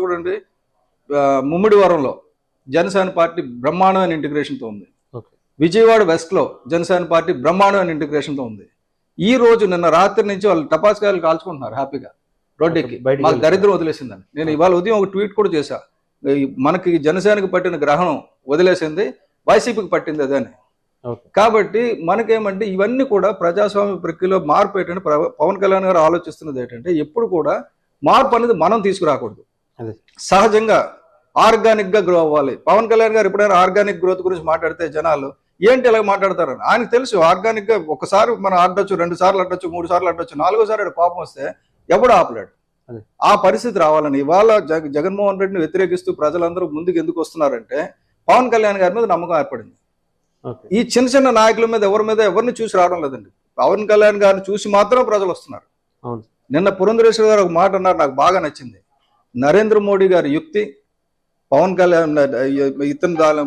చూడండి ముమ్మిడివరంలో జనసేన పార్టీ బ్రహ్మాండమైన ఇంటిగ్రేషన్తో ఉంది. విజయవాడ వెస్ట్లో జనసేన పార్టీ బ్రహ్మాండమైన ఇంటిగ్రేషన్తో ఉంది. ఈ రోజు నిన్న రాత్రి నుంచి వాళ్ళు టపాస్కాయలు కాల్చుకుంటున్నారు హ్యాపీగా. రోడ్డెక్కి. మాకు వెళ్ళి- దరిద్రం వదిలేసిందని. నేను ఇవాళ ఉదయం ఒక ట్వీట్ కూడా చేశా. మనకి జనసేనకి పట్టిన గ్రహణం వదిలేసింది వైసీపీకి పట్టింది అదే అని. కాబట్టి మనకేమంటే ఇవన్నీ కూడా ప్రజాస్వామ్య ప్రక్రియలో మార్పు ఏంటంటే పవన్ కళ్యాణ్ గారు ఆలోచిస్తున్నది ఏంటంటే ఎప్పుడు కూడా మార్పు అనేది మనం తీసుకురాకూడదు. సహజంగా ఆర్గానిక్గా గ్రో అవ్వాలి. పవన్ కళ్యాణ్ గారు ఎప్పుడైనా ఆర్గానిక్ గ్రోత్ గురించి మాట్లాడితే జనాలు ఏంటి ఇలా మాట్లాడతారని? ఆయనకు తెలుసు ఆర్గానిక్గా ఒకసారి మనం ఆడొచ్చు రెండు సార్లు అడ్డొచ్చు మూడు సార్లు అడ్డొచ్చు నాలుగోసారి కోపం వస్తే ఎవడు ఆపలేడు. ఆ పరిస్థితి రావాలని ఇవాళ జగ జగన్మోహన్ రెడ్డిని వ్యతిరేకిస్తూ ప్రజలందరూ ముందుకు ఎందుకు వస్తున్నారంటే పవన్ కళ్యాణ్ గారి మీద నమ్మకం ఏర్పడింది. ఈ చిన్న చిన్న నాయకుల మీద ఎవరి మీద ఎవరిని చూసి రావడం లేదండి. పవన్ కళ్యాణ్ గారిని చూసి మాత్రం ప్రజలు వస్తున్నారు. నిన్న పురంధరేశ్వర గారు ఒక మాట అన్నారు నాకు బాగా నచ్చింది. నరేంద్ర మోడీ గారి యుక్తి పవన్ కళ్యాణ్ ఇతని తాలూ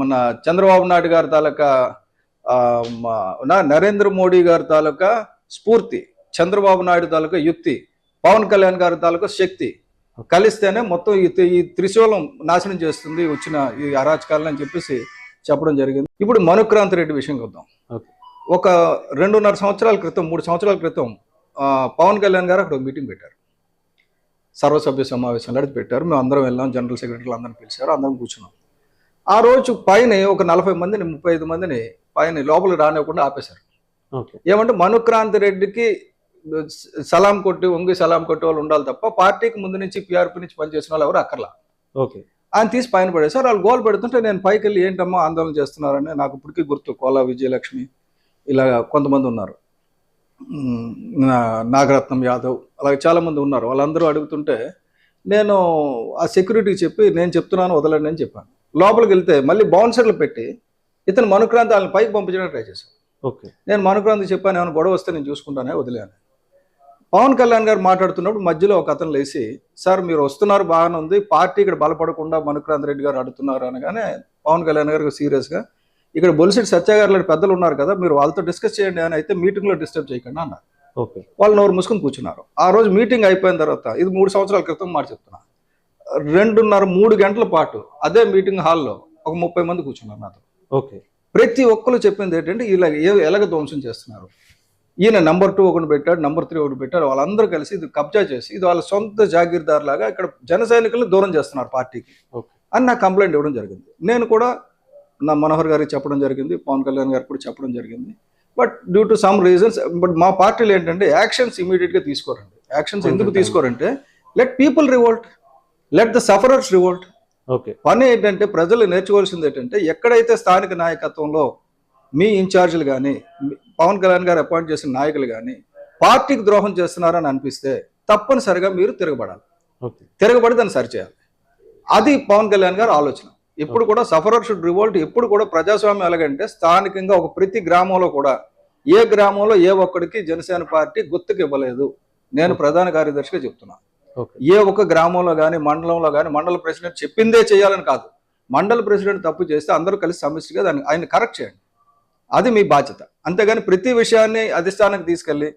మన చంద్రబాబు నాయుడు గారి తాలూకా నరేంద్ర మోడీ గారి తాలూకా స్ఫూర్తి చంద్రబాబు నాయుడు తాలూకా యుక్తి పవన్ కళ్యాణ్ గారి తాలూకా శక్తి కలిస్తేనే మొత్తం ఈ త్రి- ఈ త్రిశూలం నాశనం చేస్తుంది వచ్చిన ఈ అరాచకాలను అని చెప్పేసి చెప్పడం జరిగింది. ఇప్పుడు మనుక్రాంతి రెడ్డి విషయంకి వద్దాం ఓకే. ఒక రెండున్నర సంవత్సరాల క్రితం మూడు సంవత్సరాల క్రితం పవన్ కళ్యాణ్ గారు అక్కడ మీటింగ్ పెట్టారు. సర్వసభ్య సమావేశం లాంటిది పెట్టారు. మేము అందరం వెళ్ళాం జనరల్ సెక్రటరీలు అందరం పిలిచారు అందరం కూర్చున్నాం. ఆ రోజు పైన ఒక నలభై మందిని ముప్పై ఐదు మందిని పైన లోపలికి రానివ్వకుండా ఆపేశారు. ఏమంటే మనుక్రాంతి రెడ్డికి సలాం కొట్టి వంగి సలాం కొట్టే వాళ్ళు ఉండాలి తప్ప పార్టీకి ముందు నుంచి పీఆర్పీ నుంచి పనిచేసిన వాళ్ళు ఎవరు అక్కర్లా. ఓకే. ఆయన తీసి పైన పడేశారు. వాళ్ళు గోల్ పెడుతుంటే నేను పైకి వెళ్ళి ఏంటమ్మా ఆందోళన చేస్తున్నారని నాకు ఇప్పటికీ గుర్తు. కోలా విజయలక్ష్మి ఇలా కొంతమంది ఉన్నారు. నాగరత్నం యాదవ్. అలాగే చాలా మంది ఉన్నారు. వాళ్ళందరూ అడుగుతుంటే నేను ఆ సెక్యూరిటీకి చెప్పి నేను చెప్తున్నాను వదలండి అని చెప్పాను. లోపలికి వెళ్తే మళ్ళీ బౌన్సర్లు పెట్టి ఇతను మనుక్రాంతి వాళ్ళని పైకి పంపించడానికి ట్రై చేశాను ఓకే. నేను మనుక్రాంతి చెప్పాను ఏమైనా గొడవ వస్తే నేను చూసుకుంటానే వదిలేను. పవన్ కళ్యాణ్ గారు మాట్లాడుతున్నప్పుడు మధ్యలో ఒక అతను లేచి సార్ మీరు వస్తున్నారు బాగానే ఉంది. పార్టీ ఇక్కడ బలపడకుండా మనుక్రాంత్ రెడ్డి గారు అడుగుతున్నారు అనగానే పవన్ కళ్యాణ్ గారు సీరియస్గా ఇక్కడ బొలిసిటి సత్య గారు లాంటి పెద్దలు ఉన్నారు కదా మీరు వాళ్ళతో డిస్కస్ చేయండి అని అయితే మీటింగ్లో డిస్టర్బ్ చేయకండి అన్నారు. ఓకే. వాళ్ళు నోరు మూసుకొని కూర్చున్నారు. ఆ రోజు మీటింగ్ అయిపోయిన తర్వాత ఇది మూడు సంవత్సరాల క్రితం మాట చెప్తున్నా. రెండున్నర మూడు గంటల పాటు అదే మీటింగ్ హాల్లో ఒక ముప్పై మంది కూర్చున్నారు నాతో. ఓకే. ప్రతి ఒక్కరు చెప్పింది ఏంటంటే ఇలా ఎలాగ ధ్వంసం చేస్తున్నారు? ఈయన నంబర్ టూ ఒకటి పెట్టాడు నంబర్ త్రీ ఒకటి పెట్టాడు వాళ్ళందరూ కలిసి ఇది కబ్జా చేసి ఇది వాళ్ళ సొంత జాగీర్దార్ లాగా ఇక్కడ జన సైనికులను దూరం చేస్తున్నారు పార్టీకి. అని నాకు కంప్లైంట్ ఇవ్వడం జరిగింది. నేను కూడా నా మనోహర్ గారికి చెప్పడం జరిగింది పవన్ కళ్యాణ్ గారికి కూడా చెప్పడం జరిగింది. But due to some reasons but మా పార్టీలో ఏంటంటే యాక్షన్స్గా తీసుకోరండి. యాక్షన్స్ ఎందుకు తీసుకోరంటే let people revolt let the sufferers revolt okay పని ఏంటంటే ప్రజలు నేర్చుకోవాల్సింది ఏంటంటే ఎక్కడైతే స్థానిక నాయకత్వంలో మీ ఇన్ఛార్జీలు కానీ పవన్ కళ్యాణ్ గారు అపాయింట్ చేసిన నాయకులు కానీ పార్టీకి ద్రోహం చేస్తున్నారని అనిపిస్తే తప్పనిసరిగా మీరు తిరగబడాలి. ఓకే తిరగబడి దాన్ని సరిచేయాలి. అది పవన్ కళ్యాణ్ గారు ఆలోచన. ఎప్పుడు కూడా సఫరర్ షుడ్ రివోల్ట్ ఎప్పుడు కూడా ప్రజాస్వామ్యం ఎలాగంటే స్థానికంగా ఒక ప్రతి గ్రామంలో కూడా ఏ గ్రామంలో ఏ ఒక్కడికి జనసేన పార్టీ గుర్తుకు ఇవ్వలేదు. నేను ప్రధాన కార్యదర్శిగా చెప్తున్నా. ఓకే. ఏ ఒక్క గ్రామంలో కానీ మండలంలో కానీ మండల ప్రెసిడెంట్ చెప్పిందే చేయాలని కాదు. మండల ప్రెసిడెంట్ తప్పు చేస్తే అందరూ కలిసి సమిష్టిగా దాన్ని ఆయన కరెక్ట్ చేయండి. అది మీ బాధ్యత. అంతేగాని ప్రతి విషయాన్ని అధిష్టానానికి తీసుకెళ్ళి